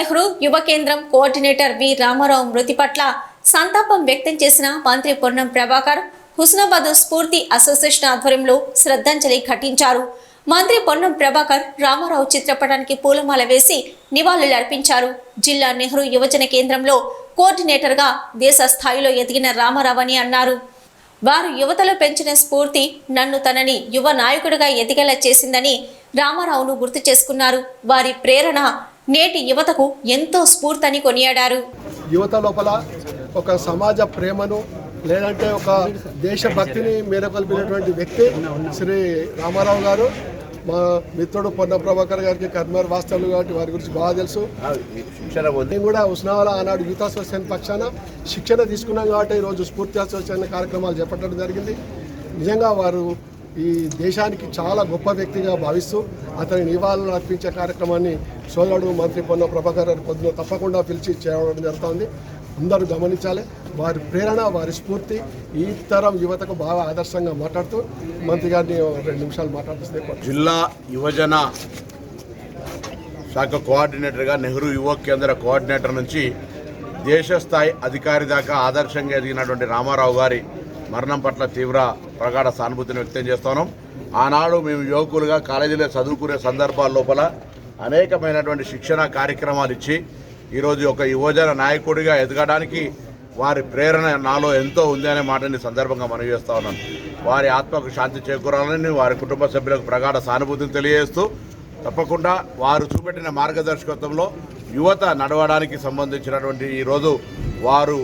నెహ్రూ యువ కేంద్రం కోఆర్డినేటర్ వి రామారావు మృతి పట్ల సంతాపం వ్యక్తం చేసిన మంత్రి పొన్నం ప్రభాకర్ హుస్నాబాద్ స్ఫూర్తి అసోసియేషన్ ఆధ్వర్యంలో శ్రద్ధాంజలి ఘటించారు. మంత్రి పొన్నం ప్రభాకర్ రామారావు చిత్రపటానికి పూలమాల వేసి నివాళులు అర్పించారు. జిల్లా నెహ్రూ యువజన కేంద్రంలో కోఆర్డినేటర్గా దేశ స్థాయిలో ఎదిగిన రామారావు అని అన్నారు. వారు యువతలో పెంచిన స్ఫూర్తి నన్ను తనని యువ నాయకుడిగా ఎదిగేలా చేసిందని రామారావును గుర్తు చేసుకున్నారు. వారి ప్రేరణ నేటి యువతకు ఎంతో స్ఫూర్తని కొనియాడారు. యువత లోపల ఒక సమాజ ప్రేమను లేదంటే ఒక దేశభక్తిని మేరకొల్పినటువంటి వ్యక్తి శ్రీ రామారావు గారు. మా మిత్రుడు పొన్న ప్రభాకర్ గారికి కర్మర్ వాస్తవులు కాబట్టి వారి గురించి బాగా తెలుసు. నేను కూడా ఉస్నావాల ఆనాడు యూత్ అసోసియేషన్ పక్షాన శిక్షణ తీసుకున్నాం కాబట్టి ఈరోజు స్ఫూర్తి అసోసియేషన్ కార్యక్రమాలు చేపట్టడం జరిగింది. నిజంగా వారు ఈ దేశానికి చాలా గొప్ప వ్యక్తిగా భావిస్తూ అతని నివాళులు అర్పించే కార్యక్రమాన్ని సోదరుడు మంత్రి పొన్న ప్రభాకర్ గారు పొద్దున తప్పకుండా పిలిచి చేయడం జరుగుతుంది. అందరూ గమనించాలి. వారి ప్రేరణ వారి స్ఫూర్తి ఈ తరం యువతకు బాగా ఆదర్శంగా మాట్లాడుతూ మంత్రి గారిని రెండు నిమిషాలు మాట్లాడిస్తే జిల్లా యువజన శాఖ కోఆర్డినేటర్గా నెహ్రూ యువ కేంద్ర కోఆర్డినేటర్ నుంచి దేశ స్థాయి అధికారి దాకా ఆదర్శంగా ఎదిగినటువంటి రామారావు గారి మరణం పట్ల తీవ్ర ప్రగాఢ సానుభూతిని వ్యక్తం చేస్తున్నాం. ఆనాడు మేము యువకులుగా కాలేజీలో చదువుకునే సందర్భాల లోపల అనేకమైనటువంటి శిక్షణ కార్యక్రమాలు ఇచ్చి ఈరోజు ఒక యువజన నాయకుడిగా ఎదగడానికి వారి ప్రేరణ నాలో ఎంతో ఉంది అనే మాటని సందర్భంగా మనవి చేస్తా ఉన్నాను వారి ఆత్మకు శాంతి చేకూరాలని వారి కుటుంబ సభ్యులకు ప్రగాఢ సానుభూతిని తెలియజేస్తూ తప్పకుండా వారు చూపెట్టిన మార్గదర్శకత్వంలో యువత నడవడానికి సంబంధించినటువంటి ఈరోజు వారు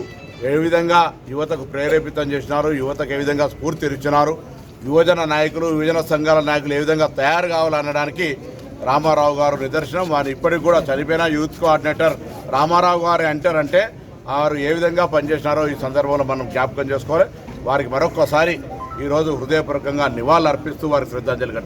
ఏ విధంగా యువతకు ప్రేరేపితం చేసినారు యువతకు ఏ విధంగా స్ఫూర్తినిచ్చినారు యువజన నాయకులు యువజన సంఘాల నాయకులు ఏ విధంగా తయారు కావాలనడానికి రామారావు గారు నిదర్శనం. వారు ఇప్పటికి కూడా చనిపోయిన యూత్ కోఆర్డినేటర్ రామారావు గారు అంటారంటే వారు ఏ విధంగా పనిచేసినారో ఈ సందర్భంలో మనం జ్ఞాపకం చేసుకోవాలి. వారికి మరొకసారి ఈరోజు హృదయపూర్వకంగా నివాళులు అర్పిస్తూ వారికి శ్రద్ధాంజలి